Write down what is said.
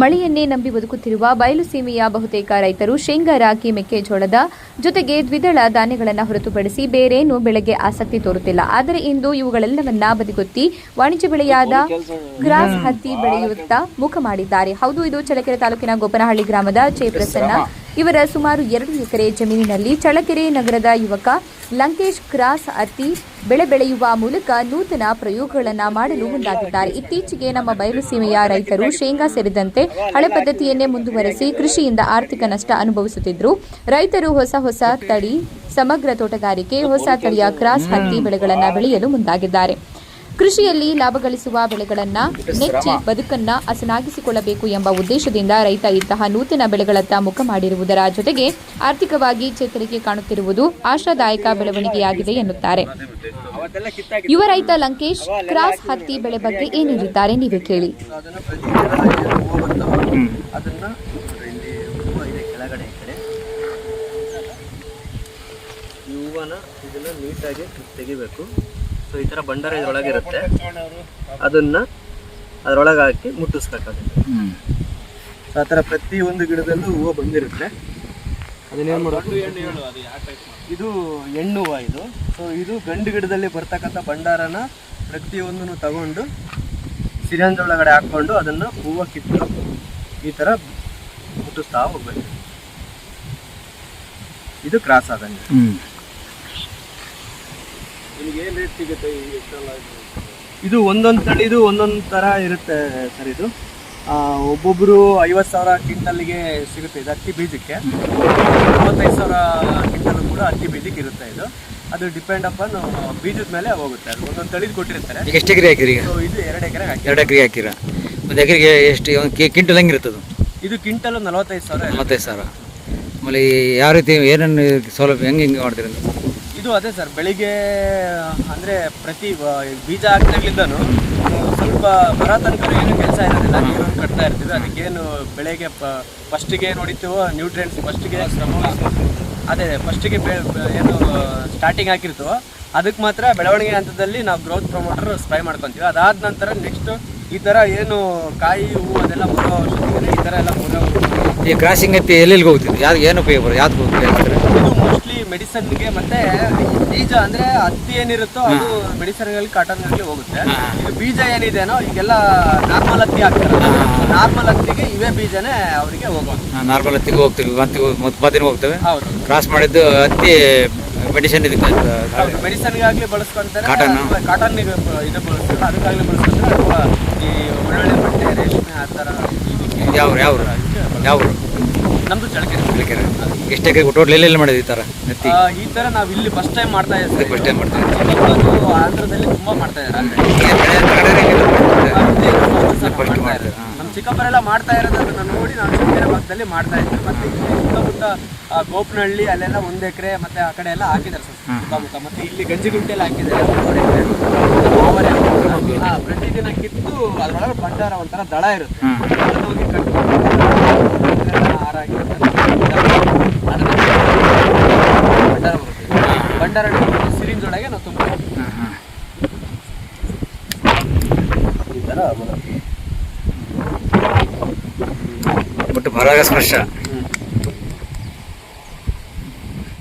ಮಳೆಯನ್ನೇ ನಂಬಿ ಬದುಕುತ್ತಿರುವ ಬಯಲುಸೀಮೆಯ ಬಹುತೇಕ ರೈತರು ಶೇಂಗಾ ರಾಗಿ ಮೆಕ್ಕೆಜೋಳದ ಜೊತೆಗೆ ದ್ವಿದಳ ಧಾನ್ಯಗಳನ್ನು ಹೊರತುಪಡಿಸಿ ಬೇರೇನು ಬೆಳೆಗೆ ಆಸಕ್ತಿ ತೋರುತ್ತಿಲ್ಲ. ಆದರೆ ಇಂದು ಇವುಗಳೆಲ್ಲವನ್ನ ಬದಿಗೊತ್ತಿ ವಾಣಿಜ್ಯ ಬೆಳೆಯಾದ ಗ್ರಾಸ್ ಹತ್ತಿ ಬೆಳೆಯುತ್ತ ಮುಖ ಮಾಡಿದ್ದಾರೆ. ಹೌದು, ಇದು ಚಳ್ಳಕೆರೆ ತಾಲೂಕಿನ ಗೋಪನಹಳ್ಳಿ ಗ್ರಾಮದ ಜಯಪ್ರಸನ್ನ. ಇವರ ಸುಮಾರು ಎರಡು ಎಕರೆ ಜಮೀನಿನಲ್ಲಿ ಚಳ್ಳಕೆರೆ ನಗರದ ಯುವಕ ಲಂಕೇಶ್ ಕ್ರಾಸ್ ಹತ್ತಿ ಬೆಳೆ ಬೆಳೆಯುವ ಮೂಲಕ ನೂತನ ಪ್ರಯೋಗಗಳನ್ನು ಮಾಡಲು ಮುಂದಾಗಿದ್ದಾರೆ. ಇತ್ತೀಚೆಗೆ ನಮ್ಮ ಬಯಲು ಸೀಮೆಯ ರೈತರು ಶೇಂಗಾ ಸೇರಿದಂತೆ ಹಳೆ ಪದ್ಧತಿಯನ್ನೇ ಮುಂದುವರೆಸಿ ಕೃಷಿಯಿಂದ ಆರ್ಥಿಕ ನಷ್ಟ ಅನುಭವಿಸುತ್ತಿದ್ದರು ರೈತರು ಹೊಸ ಹೊಸ ತಳಿ, ಸಮಗ್ರ ತೋಟಗಾರಿಕೆ, ಹೊಸ ತಳಿಯ ಕ್ರಾಸ್ ಹತ್ತಿ ಬೆಳೆಗಳನ್ನು ಬೆಳೆಯಲು ಮುಂದಾಗಿದ್ದಾರೆ. ಕೃಷಿಯಲ್ಲಿ ಲಾಭ ಗಳಿಸುವ ಬೆಳೆಗಳನ್ನ ನೆಚ್ಚಿ ಬದುಕನ್ನ ಹಸನಾಗಿಸಿಕೊಳ್ಳಬೇಕು ಎಂಬ ಉದ್ದೇಶದಿಂದ ರೈತ ಇಂತಹ ನೂತನ ಬೆಳೆಗಳತ್ತ ಮುಖ ಮಾಡಿರುವುದರ ಜೊತೆಗೆ ಆರ್ಥಿಕವಾಗಿ ಚೇತರಿಕೆ ಕಾಣುತ್ತಿರುವುದು ಆಶಾದಾಯಕ ಬೆಳವಣಿಗೆಯಾಗಿದೆ ಎನ್ನುತ್ತಾರೆ. ಯುವ ರೈತ ಲಂಕೇಶ್ ಕ್ರಾಸ್ ಹತ್ತಿ ಬೆಳೆ ಬಗ್ಗೆ ಏನಿರುತ್ತಾರೆ ನೀವೇ ಕೇಳಿ. ನೀಟಾಗಿ ತೆಗಿಬೇಕು. ಸೊ ಈ ತರ ಬಂಡಾರ ಇದ್ರೊಳಗೆ ಇರುತ್ತೆ. ಅದನ್ನ ಅದ್ರೊಳಗೆ ಹಾಕಿ ಮುಟ್ಟಿಸ್ಬೇಕಾಗುತ್ತೆ. ಸೊ ಆ ಥರ ಪ್ರತಿ ಒಂದು ಗಿಡದಲ್ಲೂ ಹೂವು ಬಂದಿರುತ್ತೆ. ಅದನ್ನೇನು ಮಾಡೋದು? ಇದು ಹೆಣ್ಣು ಹೂವು ಇದು. ಸೊ ಇದು ಗಂಡು ಗಿಡದಲ್ಲಿ ಬರ್ತಕ್ಕಂಥ ಭಂಡಾರನ ಪ್ರತಿಯೊಂದನ್ನು ತಗೊಂಡು ಸಿರಿಯಂದ್ರೊಳಗಡೆ ಒಳಗಡೆ ಹಾಕ್ಕೊಂಡು ಅದನ್ನು ಹೂವು ಕಿತ್ತು ಈ ಥರ ಮುಟ್ಟಿಸ್ತಾ ಹೋಗ್ಬೇಕು. ಇದು ಕ್ರಾಸ್ ಆದಂಗೆ. ಇದು ಒಂದೊಂದು ತಳಿದು ಒಂದೊಂದು ಥರ ಇರುತ್ತೆ ಸರ್ ಇದು. ಒಬ್ಬೊಬ್ಬರು ಒಬ್ಬೊಬ್ರು ಐವತ್ತು ಸಾವಿರ ಕ್ವಿಂಟಲ್ಗೆ ಸಿಗುತ್ತೆ ಇದು ಅಕ್ಕಿ ಬೀಜಕ್ಕೆ. ಮೂವತ್ತೈದು ಸಾವಿರ ಕ್ವಿಂಟಲ್ ಕೂಡ ಅಕ್ಕಿ ಬೀಜಕ್ಕೆ ಇರುತ್ತೆ ಇದು. ಅದು ಡಿಪೆಂಡ್ ಅಪಾನ್ ಬೀಜದ ಮೇಲೆ ಹೋಗುತ್ತೆ. ಅದು ಒಂದೊಂದು ತಳಿದು ಕೊಟ್ಟಿರ್ತಾರೆ. ಈಗ ಎಷ್ಟು ಎಕರೆ ಹಾಕಿರಿ ಈಗ? ಸೊ ಇದು ಎರಡು ಎಕರೆ ಹಾಕಿ ಎರಡು ಎಕರೆ ಹಾಕಿರ? ಒಂದು ಎಕರೆಗೆ ಎಷ್ಟು ಒಂದು ಕೆ ಕ್ವಿಂಟಲ್ ಹೆಂಗಿರ್ತದೆ ಇದು ಕ್ವಿಂಟಲ್ ನಲವತ್ತೈದು ಸಾವಿರ. ನಲವತ್ತೈದು ಸಾವಿರ. ಆಮೇಲೆ ಈ ಯಾವ ರೀತಿ ಏನೇನು ಸೌಲಭ್ಯ ಹೆಂಗೆ ಹೆಂಗೆ ಮಾಡ್ತೀರಿ? ಇದು ಅದೇ ಸರ್, ಬೆಳಿಗ್ಗೆ, ಅಂದರೆ ಪ್ರತಿ ಬೀಜ ಹಾಕಿದಾಗ್ಲಿಂದನು ಸ್ವಲ್ಪ ಬರೋ ತನಕ ಏನು ಕೆಲಸ ಇರೋದಿಲ್ಲ ನೀರನ್ನು ಕಟ್ತಾ ಇರ್ತೀವಿ. ಅದಕ್ಕೇನು ಬೆಳೆಗೆ ಫಸ್ಟಿಗೆ ಏನು ಹೊಡಿತೀವೋ ನ್ಯೂಟ್ರಿಯೆಂಟ್ಸ್ ಫಸ್ಟಿಗೆ ಅದೇ ಫಸ್ಟಿಗೆ ಬೆ- ಏನು ಸ್ಟಾರ್ಟಿಂಗ್ ಹಾಕಿರ್ತೀವೋ ಅದಕ್ಕೆ ಮಾತ್ರ ಬೆಳವಣಿಗೆ ಹಂತದಲ್ಲಿ ನಾವು ಗ್ರೋತ್ ಪ್ರಮೋಟರ್ ಸ್ಪ್ರೈ ಮಾಡ್ಕೊತೀವಿ. ಅದಾದ ನಂತರ ನೆಕ್ಸ್ಟ್ ಈ ಥರ ಏನು ಕಾಯಿ ಹೂವು ಅದೆಲ್ಲ ಬರೋ ಔಷಧಿ ಈ ಥರ ಎಲ್ಲ ಈ ಕ್ರಾಸಿಂಗ್ ಹತ್ತಿ ಎಲ್ಲೆಲ್ಲಿಗೆ ಹೋಗ್ತೀವಿ ಯಾರು ಏನು ಉಪಯೋಗ ಯಾವ್ದು ಇದು ಮೋಸ್ಟ್ಲಿ ಮೆಡಿಸನ್ಗೆ ಮತ್ತೆ ಬೀಜ ಅಂದ್ರೆ ಹತ್ತಿ ಏನಿರುತ್ತೋ ಅದು ಮೆಡಿಸನ್ಗಳಲ್ಲಿ ಕಾಟನ್ಗಳಲ್ಲಿ ಹೋಗುತ್ತೆ. ಇದು ಬೀಜ ಏನಿದೆನೋ ಈಗೆಲ್ಲ ನಾರ್ಮಲ್ ಹತ್ತಿ ಹಾಕ್ತಾರೆ. ನಾರ್ಮಲ್ ಹತ್ತಿಗೆ ಇವೇ ಬೀಜನೇ ಅವರಿಗೆ ಹೋಗೋದು ನಾರ್ಮಲ್ ಹತ್ತಿಗೆ ಹೋಗ್ತೀವಿ ಮತ್ತೆ ಹೋಗ್ತವೆ. ಹೌದು. ಕ್ರಾಸ್ ಮಾಡಿದ್ದು ಹತ್ತಿ ಮೆಡಿಸಿನ್ ಇದಕ್ಕೆ ಮೆಡಿಸನ್ಗಾಗ್ಲಿ ಬಳಸ್ಕೊಂತಾರೆ. ಇದು ಬಳಸ್ತಾರೆ. ಅದಕ್ಕಾಗ್ಲಿ ಬಳಸ್ಕೊಂತಾರೆ. ಅಥವಾ ಈ ಒಳ್ಳೊಳ್ಳೆ ಬಟ್ಟೆ ರೇಷ್ಮೆ ಆ ಥರ ಯಾವ ಯಾವ ಯಾವ ನಮ್ದು ಚಳಕೆರೆ ಬೆಳಕೆರೆ ಎಷ್ಟು ಎಕರೆ ಟೋಟಲ್ ಎಲ್ಲೆಲ್ಲಿ ಮಾಡಿದ್ವಿ ಈ ಥರ ನೆತ್ತಿ? ಈ ತರ ನಾವು ಇಲ್ಲಿ ಫಸ್ಟ್ ಟೈಮ್ ಮಾಡ್ತಾ ಇದ್ದೀವಿ. ಫಸ್ಟ್ ಟೈಮ್ ಮಾಡ್ತಾ ಇದ್ದೀವಿ ಆಂಧ್ರದಲ್ಲಿ ತುಂಬಾ ಮಾಡ್ತಾ ಇದ್ದಾರೆ. ಚಿಕ್ಕಪ್ಪರೆಲ್ಲ ಮಾಡ್ತಾ ಇರೋದನ್ನ ನೋಡಿ ನಾನು ಚಳ್ಳಕೆರೆ ಭಾಗದಲ್ಲಿ ಮಾಡ್ತಾ ಇದ್ದೀನಿ ಮತ್ತೆ ಇಲ್ಲಿ ಸುತ್ತಮುತ್ತ ಗೋಪನಹಳ್ಳಿ ಅಲ್ಲೆಲ್ಲ ಒಂದು ಎಕರೆ ಮತ್ತೆ ಆ ಕಡೆ ಎಲ್ಲ ಹಾಕಿದ್ದಾರೆ ಸರ್ ಸುತ್ತಮುತ್ತ. ಮತ್ತೆ ಇಲ್ಲಿ ಗಂಜಿಗುಂಟೆಲ್ಲ ಹಾಕಿದ್ದಾರೆ. ಪ್ರತಿದಿನ ಕಿತ್ತು ಅದರೊಳಗೆ ಭಂಡಾರ ಒಂಥರ ದಳ ಇರುತ್ತೆ. ಹೋಗಿ ಭಂಡಾರ ಬರುತ್ತೆ ಭಂಡಾರ ಸಿರಿಂಜ್ ಒಳಗೆ ನಾವು ತುಂಬ ಈ ಥರ ಬರುತ್ತೆ ಬಟ್ ಪರಾಗ ಸ್ಪರ್ಶ